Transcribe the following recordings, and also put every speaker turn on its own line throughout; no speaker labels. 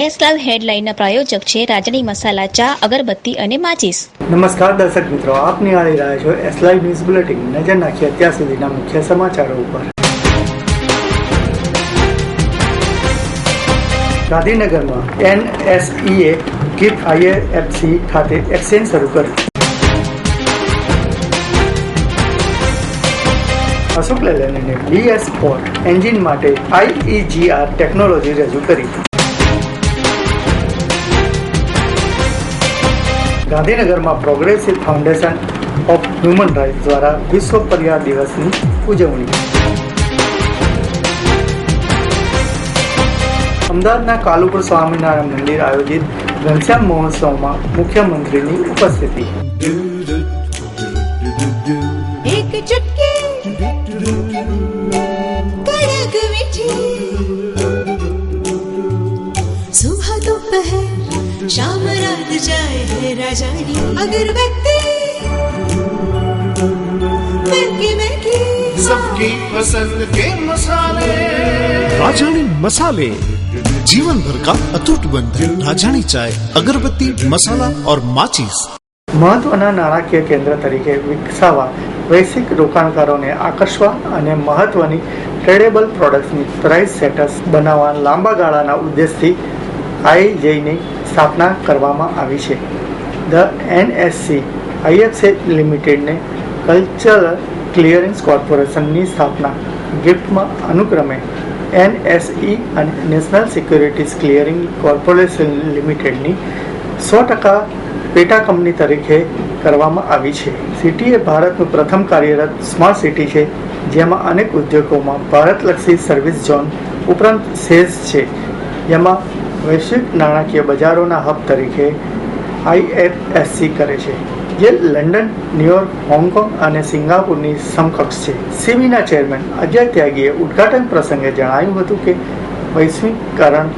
S live હેડલાઇનના પ્રાયોજક છે રાજની મસાલા ચા, અગરબત્તી અને માચીસ.
નમસ્કાર દર્શક મિત્રો આપ નિહાળી રહ્યા છો એસલાઈ ન્યૂઝ બુલેટિન. નજર નાખીએ અત્યાર સુધીના મુખ્ય સમાચારો ઉપર. ગાંધીનગરમાં એનએસઈએ ગિફ્ટ આઈએફસી ખાતે એક્સચેન્જ શરૂ કર્યું. અશોક લેલેન્ડને બીએસ ફોર એન્જિન માટે આઈઈજીઆર ટેકનોલોજી રજૂ કરી. ગાંધીનગરમાં progressive foundation of human rights દ્વારા વિશ્વ પરિવાર દિવસની ઉજવણી. અમદાવાદના કાલુપુર સ્વામિનારાયણ મંદિર આયોજિત ઘનશ્યામ મહોત્સવમાં મુખ્યમંત્રીની ઉપસ્થિતિ.
એક मीठी सुबह दोपहर शाम रात जाए है राजानी अगरबत्ती महकी महकी
सबकी पसंद के मसाले
राजानी मसाले जीवन भर का अटूट बंधन राजानी चाय अगरबत्ती मसाला और माचिस
મહત્વના નાણાકીય કેન્દ્ર તરીકે વિકસાવવા વૈશ્વિક રોકાણકારોને આકર્ષવા અને મહત્વની ટ્રેડેબલ પ્રોડક્ટ્સની પ્રાઇસ સેટર્સ બનાવવા લાંબા ગાળાના ઉદ્દેશથી આઈજેની સ્થાપના કરવામાં આવી છે. ધ એનએસસી આઈએફસી લિમિટેડને કલ્ચરલ ક્લિયરન્સ કોર્પોરેશનની સ્થાપના ગિફ્ટમાં અનુક્રમે એનએસઈ અને નેશનલ સિક્યુરિટીઝ ક્લિયરિંગ કોર્પોરેશન લિમિટેડની સો ટકા પેટા કંપની તરીકે કરવામાં આવી છે. સિટી એ ભારતનું પ્રથમ કાર્યરત સ્માર્ટ સિટી છે, જેમાં અનેક ઉદ્યોગોમાં ભારતલક્ષી સર્વિસ ઝોન ઉપરાંત સેઝ છે. જેમાં વૈશ્વિક નાણાકીય બજારોના હબ તરીકે આઈએફએસસી કરે છે, જે લંડન, ન્યુયોર્ક, હોંગકોંગ અને સિંગાપુરની સમકક્ષ છે. સીબીના ચેરમેન અજય ત્યાગીએ ઉદ્ઘાટન પ્રસંગે જણાવ્યું હતું કે વૈશ્વિકરણ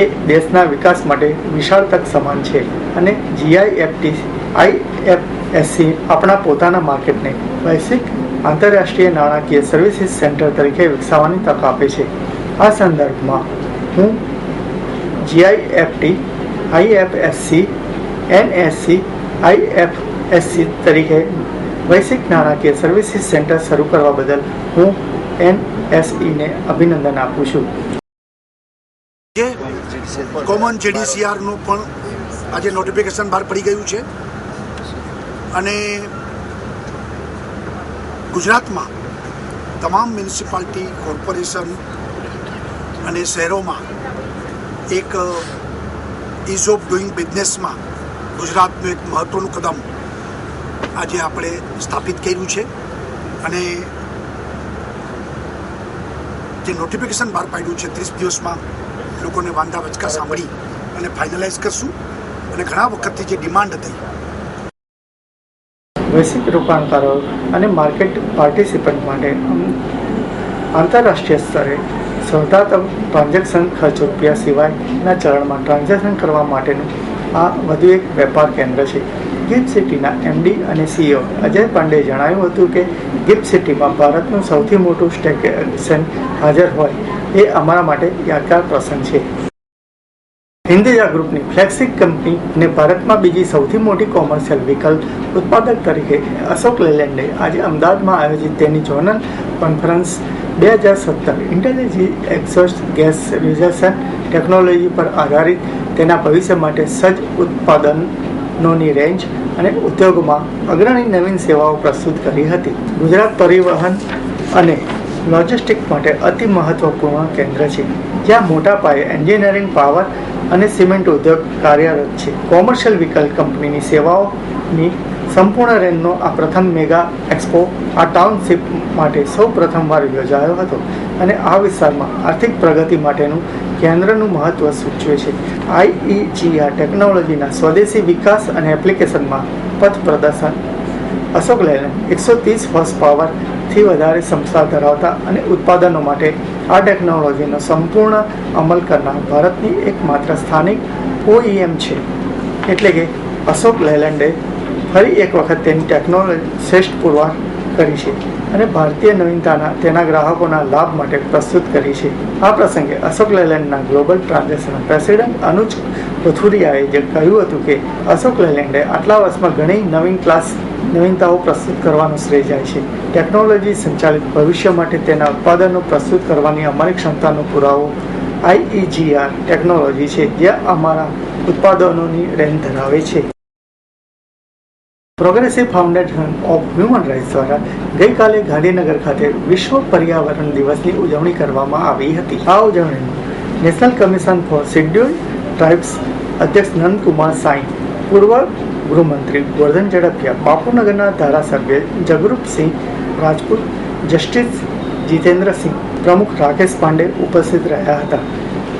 એ દેશના વિકાસ માટે વિશાળ તક સમાન છે અને જીઆઈએફટી આઈએફએસસી આપણા પોતાના માર્કેટને વૈશ્વિક આંતરરાષ્ટ્રીય નાણાકીય સર્વિસીસ સેન્ટર તરીકે વિકસાવવાની તક આપે છે. આ સંદર્ભમાં હું જીઆઈએફટી આઈએફએસસી એનએસસી આઈએફએસસી તરીકે વૈશ્વિક નાણાકીય સર્વિસીસ સેન્ટર શરૂ કરવા બદલ હું એનએસઈને અભિનંદન આપું છું.
કોમન જેડીસીઆરનું પણ આજે નોટિફિકેશન બહાર પડી ગયું છે. અને ગુજરાતમાં તમામ મ્યુનિસિપાલિટી કોર્પોરેશન અને શહેરોમાં એક ઇઝ ઓફ ડુઈંગ બિઝનેસમાં ગુજરાતનું એક મહત્ત્વનું કદમ આજે આપણે સ્થાપિત કર્યું છે અને જે નોટિફિકેશન બહાર પાડ્યું છે ત્રીસ દિવસમાં લોકોને વાંધા વચકા સાંભળી અને ફાઇનલાઇઝ કરશું અને ઘણા વખતથી જે ડિમાન્ડ હતી.
વૈશ્વિક રોકાણકારો અને માર્કેટ પાર્ટિસિપન્ટ માટે આંતરરાષ્ટ્રીય સ્તરે સ્પર્ધાત્મક ટ્રાન્ઝેક્શન ખર્ચ રૂપિયા સિવાયના ચરણમાં ટ્રાન્ઝેક્શન કરવા માટેનું આ વધુ એક વેપાર કેન્દ્ર છે. ગિફ્ટ સિટીના એમડી અને સીઈઓ અજય પાંડેએ જણાવ્યું હતું કે ગિફ્ટ સિટીમાં ભારતનું સૌથી મોટું સ્ટેકશન હાજર હોય એ અમારા માટે યાદગાર પ્રસંગ છે. હિન્દુજા ગ્રુપની ફ્લેક્સિક કંપની અને ભારતમાં બીજી સૌથી મોટી કોમર્શિયલ વ્હીકલ ઉત્પાદક તરીકે અશોક લેલેન્ડે આજે અમદાવાદમાં આયોજિત તેની જોનલ કોન્ફરન્સ બે હજાર સત્તર intelligent exhaust gas recirculation technology પર આધારિત તેના ભવિષ્ય માટે સજ્જ ઉત્પાદનોની રેન્જ અને ઉદ્યોગમાં અગ્રણી નવીન સેવાઓ પ્રસ્તુત કરી હતી. ગુજરાત પરિવહન અને લોજિસ્ટિક માટે અતિ મહત્વપૂર્ણ કેન્દ્ર છે. જ્યાં મોટા પાયે એન્જિનિયરિંગ પાવર અને સિમેન્ટ ઉદ્યોગ કાર્યરત છે. કોમર્શિયલ વ્હીકલ કંપનીની સેવાઓની સંપૂર્ણ રેન્જનો આ પ્રથમ મેગા એક્સપો આ ટાઉનશીપ માટે સૌ પ્રથમવાર યોજાયો હતો અને આ વિસ્તારમાં આર્થિક પ્રગતિ માટેનું કેન્દ્રનું મહત્વ સૂચવે છે. આઈઈજીઆર ટેકનોલોજીના સ્વદેશી વિકાસ અને એપ્લિકેશનમાં પથ પ્રદર્શન. અશોક લેલેન્ડ એકસો ત્રીસ હોર્સ પાવરથી વધારે ક્ષમતા ધરાવતા અને ઉત્પાદનો માટે આ ટેકનોલોજીનો સંપૂર્ણ અમલ કરનાર ભારતની એકમાત્ર સ્થાનિક ઓઈએમ છે. એટલે કે અશોક લેલેન્ડે ફરી એક વખત તેની ટેકનોલોજી શ્રેષ્ઠ પુરવાર કરી છે અને ભારતીય નવીનતાના, તેના ગ્રાહકોના લાભ માટે પ્રસ્તુત કરી છે. આ પ્રસંગે અશોક લેલેન્ડના ગ્લોબલ ટ્રાન્ઝેક્શનના પ્રેસિડેન્ટ અનુજ પથુરિયાએ જે કહ્યું હતું કે અશોક લેલેન્ડે આટલા વર્ષમાં ઘણી નવીન ક્લાસ નવીનતાઓ પ્રસ્તુત કરવાનો શ્રેય જાય છે. ટેકનોલોજી સંચાલિત ભવિષ્ય માટે તેના ઉત્પાદનો પ્રસ્તુત કરવાની અમારી ક્ષમતાનો પુરાવો આઈઈજીઆર ટેકનોલોજી છે જે અમારા ઉત્પાદનોની રેન્જ ધરાવે છે. Progressive foundation of human rights દ્વારા ગઈકાલે ગાંધીનગર ખાતે વિશ્વ પર્યાવરણ દિવસની ઉજવણી કરવામાં આવી હતી. આ ઉજવણીમાં national commission for scheduled tribes અધ્યક્ષ નંદકુમાર સાંઈ, પૂર્વ ગૃહમંત્રી વર્ધન ઝડપિયા બાપુનગરના ધારાસભ્ય જગરૂપસિંહ રાજપૂત, જસ્ટિસ જીતેન્દ્રસિંહ પ્રમુખ રાકેશ પાંડે ઉપસ્થિત રહ્યા હતા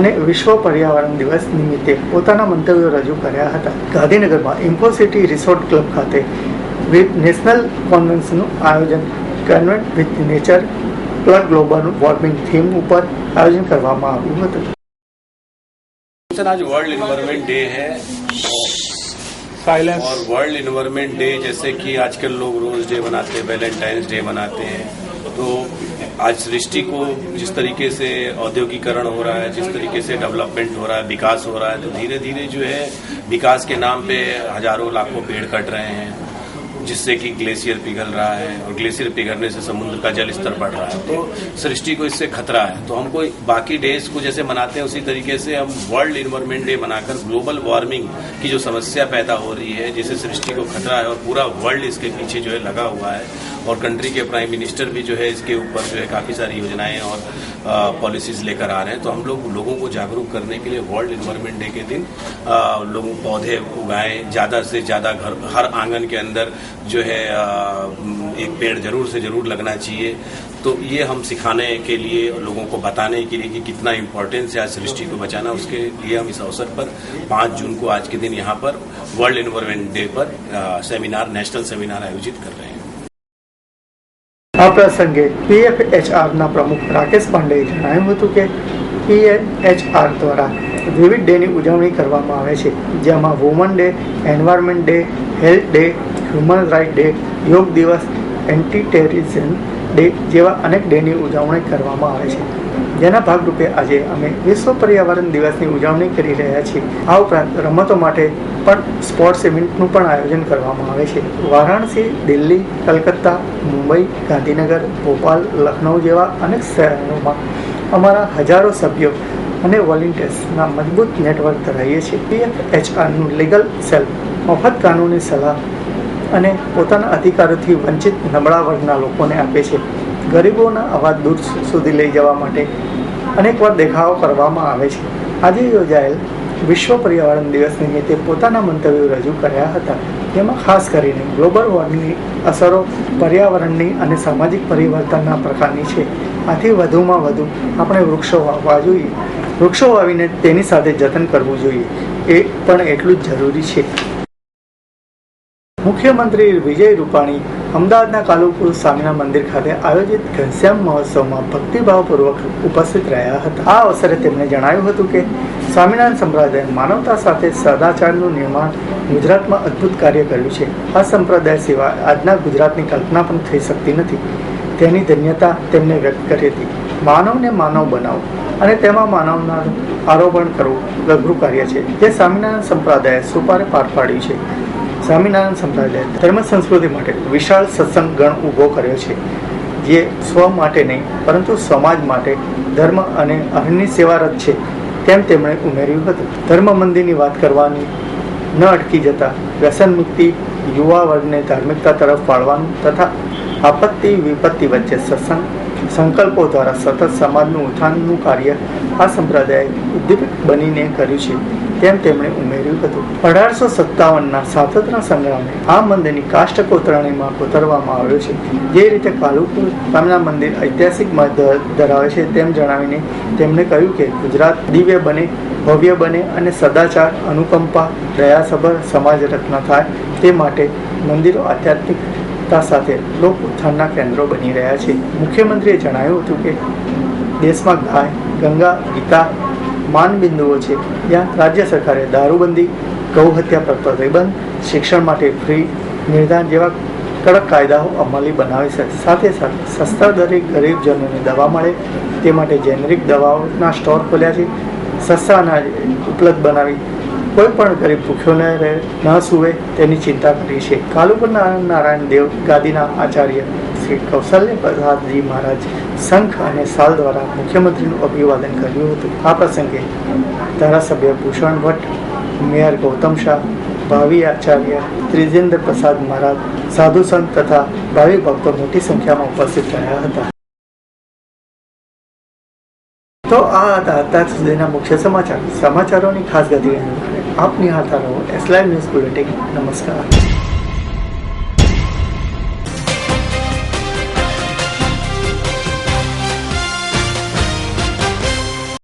અને વિશ્વ પર્યાવરણ દિવસ નિમિત્તે પોતાના મંતવ્યો રજૂ કર્યા હતા. ગાંધીનગરમાં ઇન્ફોસિટી રિસોર્ટ ક્લબ ખાતે વિથ નેશનલ કોન્વેન્સનું આયોજન convent with nature plus global warming theme ઉપર આયોજન કરવામાં આવ્યું હતું.
આજ વર્લ્ડ એન્વાયરમેન્ટ ડે હૈ
साइलेंस
और वर्ल्ड इन्वायरमेंट डे जैसे कि आजकल लोग रोज डे मनाते हैं वैलेंटाइंस डे मनाते हैं। तो आज सृष्टि को जिस तरीके से औद्योगिकरण हो रहा है, जिस तरीके से डेवलपमेंट हो रहा है, विकास हो रहा है तो धीरे धीरे जो है विकास के नाम पे हज़ारों लाखों पेड़ कट रहे हैं। जिससे कि ग्लेशियर पिघल रहा है और ग्लेशियर पिघलने से समुद्र का जल स्तर बढ़ रहा है। तो सृष्टि को इससे खतरा है। तो हमको बाकी डेज़ को जैसे मनाते हैं, उसी तरीके से हम वर्ल्ड इन्वायरमेंट डे मनाकर ग्लोबल वार्मिंग की जो समस्या पैदा हो रही है जिससे सृष्टि को खतरा है और पूरा वर्ल्ड इसके पीछे जो है लगा हुआ है और कंट्री के प्राइम मिनिस्टर भी जो है इसके ऊपर जो है काफ़ी सारी योजनाएँ और पॉलिसीज़ लेकर आ रहे हैं। तो हम लोग लोगों को जागरूक करने के लिए वर्ल्ड इन्वायरमेंट डे के दिन लोगों पौधे उगाएँ, ज़्यादा से ज़्यादा घर, हर आँगन के अंदर जो है एक पेड़ ज़रूर से ज़रूर लगना चाहिए। तो ये हम सिखाने के लिए, लोगों को बताने के लिए कि कितना इम्पोर्टेंस है आज सृष्टि को बचाना। उसके लिए हम इस अवसर पर पाँच जून को आज के दिन यहाँ पर वर्ल्ड इन्वायरमेंट डे पर सेमिनार नेशनल सेमिनार आयोजित कर रहे हैं।
આ પ્રસંગે પીએફએચઆરના પ્રમુખ રાકેશ પાંડેએ જણાવ્યું હતું કે પીએફએચઆર દ્વારા વિવિધ ડેની ઉજવણી કરવામાં આવે છે, જેમાં woman day, environment day, health day, human right day, યોગ દિવસ એન્ટી ટેરરિઝમ ડે જેવા અનેક ડેની ઉજવણી કરવામાં આવે છે. જેના ભાગરૂપે આજે અમે વિશ્વ પર્યાવરણ દિવસની ઉજવણી કરી રહ્યા છીએ. આ ઉપરાંત રમતો માટે પણ સ્પોર્ટ્સ ઇવેન્ટનું પણ આયોજન કરવામાં આવે છે. વારાણસી, દિલ્હી, કલકત્તા, મુંબઈ, ગાંધીનગર, ભોપાલ લખનઉ જેવા અનેક શહેરોમાં અમારા હજારો સભ્યો અને વોલેન્ટિયર્સના મજબૂત નેટવર્ક ધરાવીએ છીએ. પીએફ એચઆરનું લીગલ સેલ, મફત કાનૂની સલાહ અને પોતાના અધિકારોથી વંચિત નબળા વર્ગના લોકોને આપે છે. ગરીબોના અવાજ દૂર સુધી લઈ જવા માટે અનેકવાર દેખાવો કરવામાં આવે છે. આજે યોજાયેલ વિશ્વ પર્યાવરણ દિવસ નિમિત્તે પોતાના મંતવ્યો રજૂ કર્યા હતા. તેમાં ખાસ કરીને ગ્લોબલ વોર્મિંગની અસરો પર્યાવરણની અને સામાજિક પરિવર્તનના પ્રકારની છે. આથી વધુમાં વધુ આપણે વૃક્ષો વાવવા જોઈએ. વૃક્ષો વાવીને તેની સાથે જતન કરવું જોઈએ. એ પણ એટલું જ જરૂરી છે. મુખ્યમંત્રી વિજય રૂપાણી અમદાવાદના કાલુપુર સ્વામીના મંદિર ખાતે આયોજિત ઘનશ્યામ મહોત્સવમાં ભક્તિભાવપૂર્વક ઉપસ્થિત રહ્યા હતા. આ અવસરે તેમણે જણાવ્યું હતું કે, સ્વામિનારાયણ સંપ્રદાય માનવતા સાથે સદાચારનું નિર્માણ ગુજરાતમાં અદ્ભુત કાર્ય કર્યું છે. આ સંપ્રદાય સિવાય આજના ગુજરાતની કલ્પના પણ થઈ શકતી નથી. તેની ધન્યતા તેમને વ્યક્ત કરી હતી. માનવને માનવ બનાવવું અને તેમાં માનવના આરોપણ કરવું ગભરું કાર્ય છે. જે સ્વામિનારાયણ સંપ્રદાયે સુપારે પાર પાડ્યું છે. સ્વામિનારાયણ સંપ્રદાય ધર્મ સંસ્કૃતિ માટે વિશાળ સત્સંગ ગણ ઊભો કર્યો છે. જે સ્વ માટે નહીં, પરંતુ સમાજ માટે ધર્મ અને અહની સેવારત છે, તેમ તેમણે ઉમેર્યું હતું. ધર્મ મંદિરની વાત કરવાની, ન અટકી જતા વ્યસન મુક્તિ યુવા વર્ગને ધાર્મિકતા તરફ વાળવાનું તથા આપત્તિ વિપત્તિ વચ્ચે સત્સંગ સંકલ્પો દ્વારા સતત સમાજનું ઉત્થાનનું કાર્ય આ સંપ્રદાય ઉદ્દીપક બનીને કર્યું છે. તેમ તેમણે ઉમેર્યું હતું. અઢારસો સત્તાવનના સ્વાતંત્ર્ય સંગ્રામે આ મંદિરની કાષ્ટ કોતરણીમાં કોતરવામાં આવ્યો છે. જે રીતે કાલુપુર તેમના મંદિર ઐતિહાસિક મહત્વ ધરાવે છે તેમ જણાવીને તેમણે કહ્યું કે ગુજરાત દિવ્ય બને, ભવ્ય બને અને સદાચાર, અનુકંપા, દયાસભર સમાજ રત્ન થાય તે માટે મંદિરો આધ્યાત્મિકતા સાથે લોક ઉત્થાનના કેન્દ્રો બની રહ્યા છે. મુખ્યમંત્રીએ જણાવ્યું હતું કે દેશમાં ગાય, ગંગા, ગીતા માન બિંદુઓ છે. જ્યાં રાજ્ય સરકારે દારૂબંધી ગૌ હત્યા પર પ્રતિબંધ, શિક્ષણ માટે ફ્રી નિર્ધાર જેવા કડક કાયદાઓ અમલી બનાવે છે. સાથે સાથે સસ્તા દરે ગરીબજનોને દવા મળે. તે માટે જેનેરિક દવાઓના સ્ટોર ખોલ્યા છે. સસ્તા અનાજ ઉપલબ્ધ બનાવી કોઈ પણ ગરીબ ભૂખ્યો ન રહે, ન સૂવે તેની ચિંતા કરી છે. કાલુપુર નારાયણ દેવ ગાદીના આચાર્ય શ્રી કૌશલ્ય પ્રસાદજી મહારાજ શંખ અને સાલ દ્વારા મુખ્યમંત્રીનું અભિવાદન કર્યું હતું. આ પ્રસંગે ધારાસભ્ય ભૂષણ ભટ્ટ, મેયર ગૌતમ શાહ, ભાવિ આચાર્ય ત્રિજેન્દ્ર પ્રસાદ મહારાજ, સાધુ સંત તથા ભાવિ ભક્તો મોટી સંખ્યામાં ઉપસ્થિત રહ્યા હતા. તો આ હતા અત્યાર સુધીના મુખ્ય સમાચાર. સમાચારોની ખાસ ગતિ આપ નિહાળતા રહો એસલાઈવ ન્યૂઝ બુલેટિન નમસ્કાર.